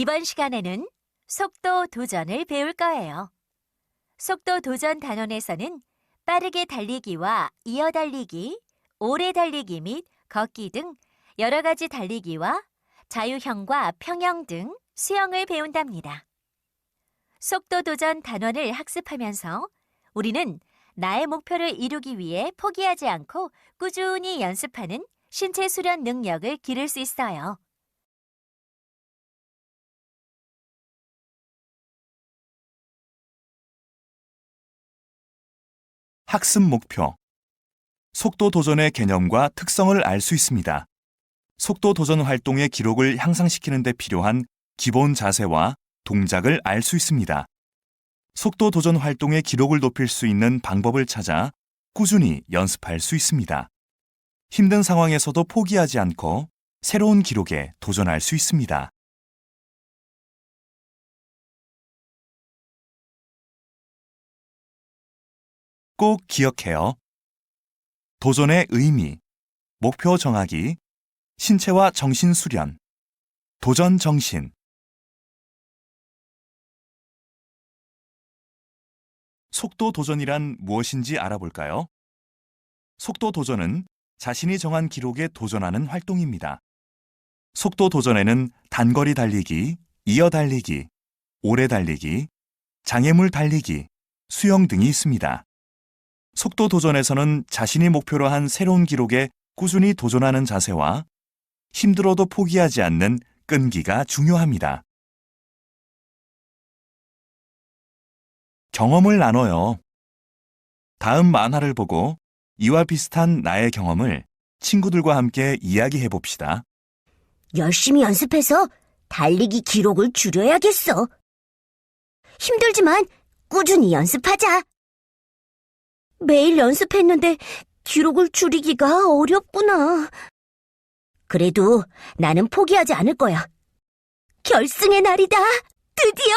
이번 시간에는 속도 도전을 배울 거예요. 속도 도전 단원에서는 빠르게 달리기와 이어 달리기, 오래 달리기 및 걷기 등 여러 가지 달리기와 자유형과 평형 등 수영을 배운답니다. 속도 도전 단원을 학습하면서 우리는 나의 목표를 이루기 위해 포기하지 않고 꾸준히 연습하는 신체 수련 능력을 기를 수 있어요. 학습 목표. 속도 도전의 개념과 특성을 알 수 있습니다. 속도 도전 활동의 기록을 향상시키는 데 필요한 기본 자세와 동작을 알 수 있습니다. 속도 도전 활동의 기록을 높일 수 있는 방법을 찾아 꾸준히 연습할 수 있습니다. 힘든 상황에서도 포기하지 않고 새로운 기록에 도전할 수 있습니다. 꼭 기억해요. 도전의 의미, 목표 정하기, 신체와 정신 수련, 도전 정신. 속도 도전이란 무엇인지 알아볼까요? 속도 도전은 자신이 정한 기록에 도전하는 활동입니다. 속도 도전에는 단거리 달리기, 이어 달리기, 오래 달리기, 장애물 달리기, 수영 등이 있습니다. 속도 도전에서는 자신이 목표로 한 새로운 기록에 꾸준히 도전하는 자세와 힘들어도 포기하지 않는 끈기가 중요합니다. 경험을 나눠요. 다음 만화를 보고 이와 비슷한 나의 경험을 친구들과 함께 이야기해 봅시다. 열심히 연습해서 달리기 기록을 줄여야겠어. 힘들지만 꾸준히 연습하자. 매일 연습했는데 기록을 줄이기가 어렵구나. 그래도 나는 포기하지 않을 거야. 결승의 날이다. 드디어!